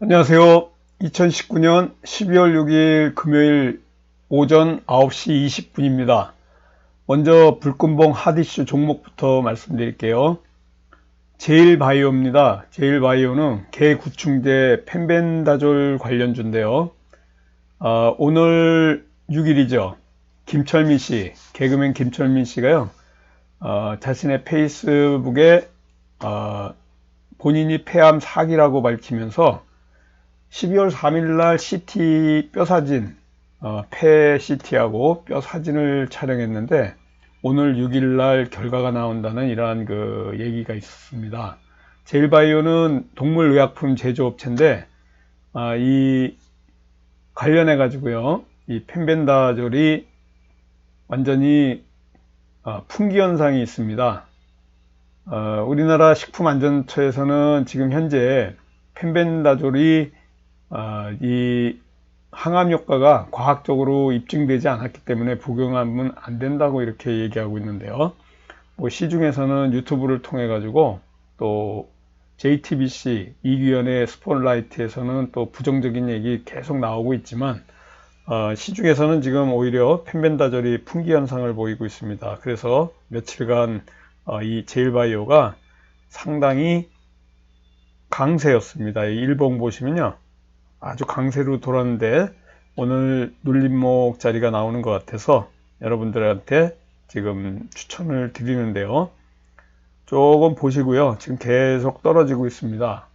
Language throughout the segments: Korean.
안녕하세요. 2019년 12월 6일 금요일 오전 9시 20분입니다. 먼저 불금봉 핫이슈 종목부터 말씀드릴게요. 제일바이오입니다. 제일바이오는 개구충제 펜벤다졸 관련주인데요. 아, 오늘 6일이죠. 김철민 씨, 개그맨 김철민 씨가요. 어, 자신의 페이스북에 어, 본인이 폐암 사기라고 밝히면서 12월 3일 날 CT 뼈 사진, 어, 폐 CT하고 뼈 사진을 촬영했는데 오늘 6일 날 결과가 나온다는 이러한 그 얘기가 있었습니다. 제일바이오는 동물의약품 제조업체인데 아, 이 관련해 가지고요. 이 펜벤다졸이 완전히 어, 풍기 현상이 있습니다. 어, 우리나라 식품안전처에서는 지금 현재 펜벤다졸이 어, 이 항암 효과가 과학적으로 입증되지 않았기 때문에 복용하면 안 된다고 이렇게 얘기하고 있는데요. 뭐 시중에서는 유튜브를 통해 가지고 또 JTBC 이규현의 스포라이트에서는 또 부정적인 얘기 계속 나오고 있지만 어, 시중에서는 지금 오히려 펜벤다절이 풍기 현상을 보이고 있습니다. 그래서 며칠간 어, 이 제일바이오가 상당히 강세였습니다. 일봉 보시면요. 아주 강세로 돌았는데 오늘 눌림목 자리가 나오는 것 같아서 여러분들한테 지금 추천을 드리는데요. 조금 보시고요. 지금 계속 떨어지고 있습니다.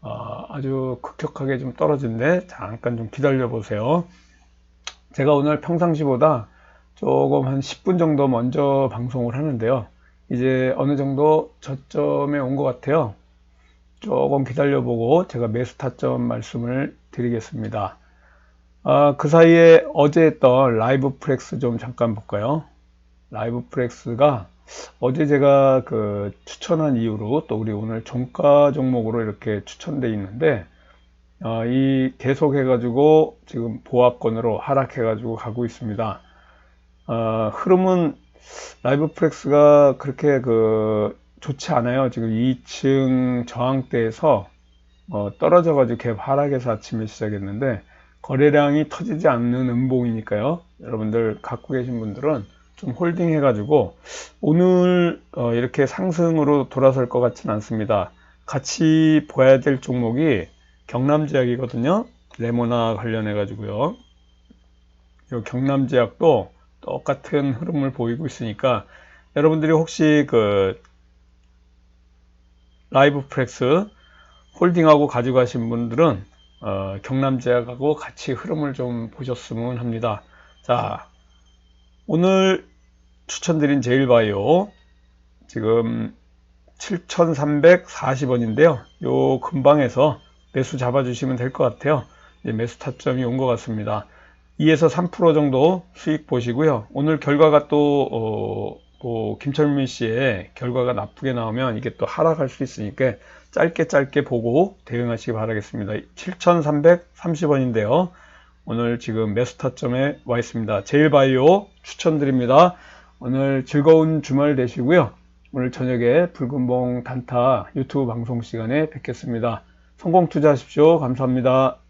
아, 아주 급격하게 좀 떨어진데 잠깐 좀 기다려 보세요. 제가 오늘 평상시보다 조금 한 10분 정도 먼저 방송을 하는데요. 이제 어느 정도 저점에 온 것 같아요. 조금 기다려보고 제가 매수 타점 말씀을 드리겠습니다. 아, 그 사이에 어제 했던 라이브 프렉스 좀 잠깐 볼까요? 라이브 프렉스가 어제 제가 그 추천한 이후로 또 우리 오늘 종가 종목으로 이렇게 추천돼 있는데 어, 이 계속 해가지고 지금 보합권으로 하락해가지고 가고 있습니다. 어, 흐름은 라이브 프렉스가 그렇게 그 좋지 않아요. 지금 2층 저항대에서 어, 떨어져가지고 갭 하락해서 아침에 시작했는데 거래량이 터지지 않는 음봉이니까요. 여러분들 갖고 계신 분들은 좀 홀딩 해가지고 오늘 어, 이렇게 상승으로 돌아설 것 같지는 않습니다. 같이 봐야 될 종목이 경남제약이거든요. 레모나 관련해 가지고요. 이 경남제약도 똑같은 흐름을 보이고 있으니까 여러분들이 혹시 그 라이브 프렉스 홀딩하고 가져가신 분들은 어, 경남제약하고 같이 흐름을 좀 보셨으면 합니다. 자, 오늘 추천드린 제일바이오 지금 7,340원인데요. 요 근방에서 매수 잡아주시면 될 것 같아요. 매수 타점이 온 것 같습니다. 2에서 3% 정도 수익 보시고요. 오늘 결과가 또, 어, 뭐, 김철민 씨의 결과가 나쁘게 나오면 이게 또 하락할 수 있으니까 짧게 짧게 보고 대응하시기 바라겠습니다. 7,330원인데요. 오늘 지금 매수 타점에 와 있습니다. 제일바이오 추천드립니다. 오늘 즐거운 주말 되시고요. 오늘 저녁에 붉은봉 단타 유튜브 방송 시간에 뵙겠습니다. 성공 투자하십시오. 감사합니다.